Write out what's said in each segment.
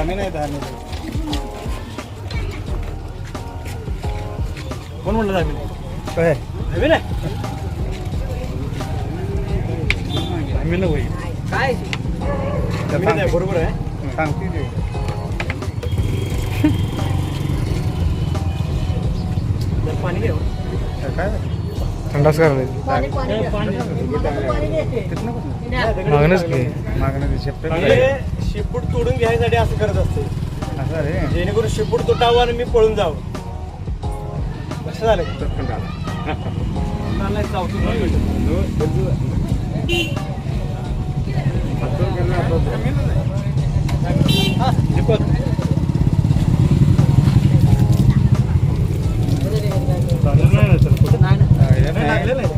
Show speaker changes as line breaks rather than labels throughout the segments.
धामी नाही धामी कोण म्हणलं नाही?
काय?
धामी नाही. धामी ना होई धामी नाही बरोबर आहे.
सांगते
पाणी घ्या
काय? थंडाच करायला. मागणंच घे. मागणं शेपट
तोडून घ्यायसाठी असं करत असते.
असं रे
जेणेकरून शेपूट तुटावं आणि मी पळून जावं. कसं झालं. हा, दीपक. लागलं नाही ना तर कुठं? नाही लागलेलं आहे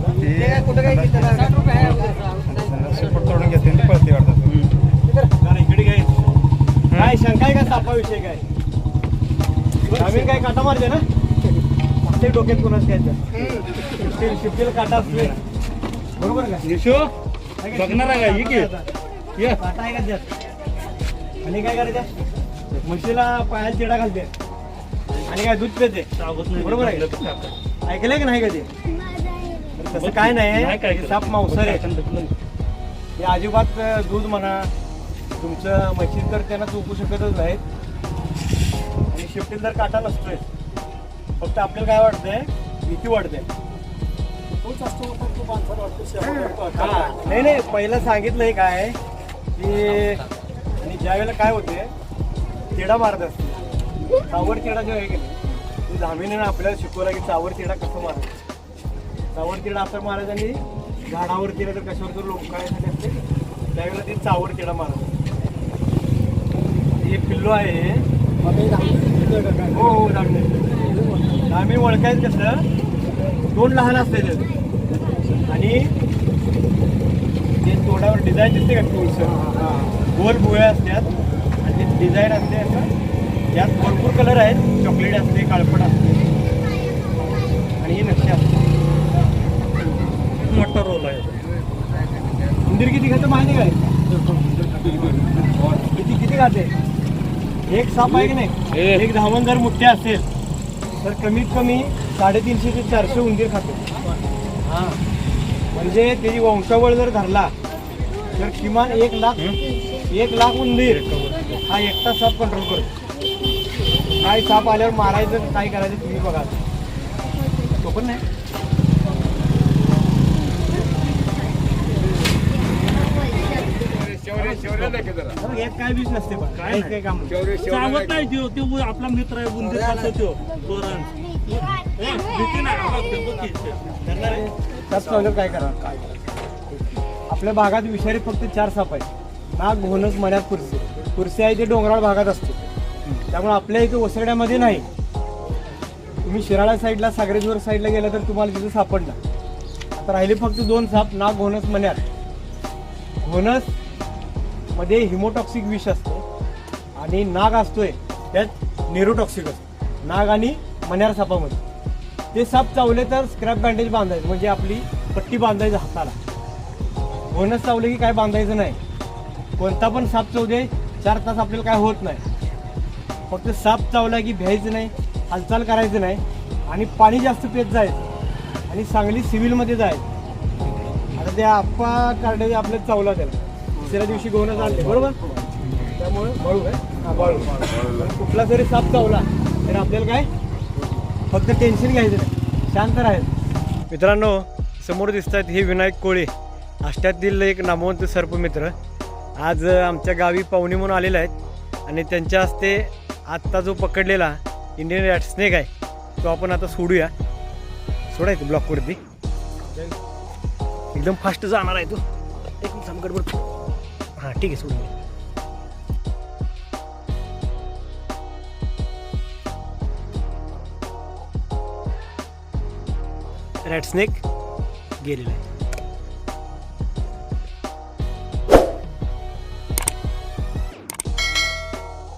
त्याला.
शेपट तोडून घेते आणि ती पळते वाटतं
जरा इकडे काय काय शंका आहे का? सापाविषयी काय? आम्ही काय काटा मारते ना? आपल्या डोक्यात कोणाच काय शिफ्टीला काटा असले बरोबर का?
यशो बघणार आहे का? ये की. ये.
काटा आहे का त्यात? आणि काय करायचं? म्हशीला पायाला चिडा घालते. आणि काय दूध पिते. बरोबर आहे? ऐकलंय की नाही का ते तसं काय
नाही.
साप मांसाहारी आहे. हे अजिबात दूध म्हणा तुमचं म्हशी तर त्यांना चुकू शकतच नाहीत. आणि शेपटीत जर काटा नसतोय फक्त आपल्याला काय वाटतंय? भीती वाटते. हा, नाही नाही पहिलं सांगितलंय काय? की आणि ज्या वेळेला काय होते तिडा मारत असते. चावर तिडा जो आहे की नाही ते धामीने आपल्याला शिकवला की चावर तिडा कसं मारायचं? चावर तिडा असं मारायचं आणि झाडावर तिडा तर कशावर तर लोकांसाठी असते त्यावेळेला ते चावर तिडा मारायचं हे पिल्लो आहे. हो हो धामणे आम्ही ओळखायचं कसं दोन लहान असते आणि ते तोंडावर डिझाईन दिसते का टूल्स गोल भुवया असतात. आणि ते डिझाईन असते असं यात भरपूर कलर आहेत. चॉकलेट असते काळपट असते. आणि हे नक्षी असते
मोठा रोल आहे.
उंदीर किती खाते माहिती काय किती किती खाते? एक साप आहे की नाही?
एक.
धावण जर मोठे असेल तर कमीत कमी साडेतीनशे ते चारशे उंदीर खाते. हा. म्हणजे त्याची वंशावळ जर धरला तर किमान एक लाख एक लाख उंदीर हा एकटा साप कंट्रोल करतो. काय साप आल्यावर मारायचं काय करायचं तुम्ही बघा. तो पण नाही. यात काय बीज नसते बघ.
काय
काही काम.
चावत नाही. त्यो त्यो उ- आपला मित्र आहे खातो त्यो
चावल्यावर काय करा आपल्या भागात विषारी फक्त चार साप आहेत. नाग घोणस मण्यात कुर्सी. कुर्सी आहे ते डोंगराळ भागात असते. त्यामुळे आपल्या इथे ओसरड्यामध्ये नाही. तुम्ही शिराळा साईडला सागरेश्वर साईडला गेला तर तुम्हाला तिथे सापडणार. आता राहिले फक्त दोन साप नाग घोणस मण्यात. घोणस मध्ये हिमोटॉक्सिक विष असते आणि नाग असतोय त्यात नेरोटॉक्सिक असतो. नाग आणि मण्यार सापामध्ये. ते साप चावले तर स्क्रॅप बँडेज बांधायचं म्हणजे आपली पट्टी बांधायचं हाताला. घोणस चावले की काय बांधायचं नाही. कोणता पण साप चावू दे चार तास आपल्याला काय होत नाही. फक्त साप चावला की भ्यायचं नाही हालचाल करायचं नाही आणि पाणी जास्त पेत जायचं आणि सांगली सिव्हिलमध्ये जायचं. आता त्या आप्पा कार्डे आपल्याला चावला त्याला. तिसऱ्या दिवशी गोवणं चालते बरोबर? त्यामुळे बळू काय बळू. कुठला जरी साप चावला तर आपल्याला काय? फक्त टेन्शन घ्यायचं नाही. शांत राहायचं. मित्रांनो समोर दिसत आहेत हे विनायक कोळे आष्ट्यातील एक नामवंत सर्पमित्र आज आमच्या गावी पाहुणे म्हणून आलेले आहेत आणि त्यांच्या हस्ते आत्ता जो पकडलेला इंडियन रॅट स्नेक आहे तो आपण आता सोडूया. सोडायचं ब्लॉकवरती एकदम फास्ट जाणार आहे तो. एक मिनिट थांब, हां ठीक आहे सोडून दे. रॅट स्नेक गेलेला आहे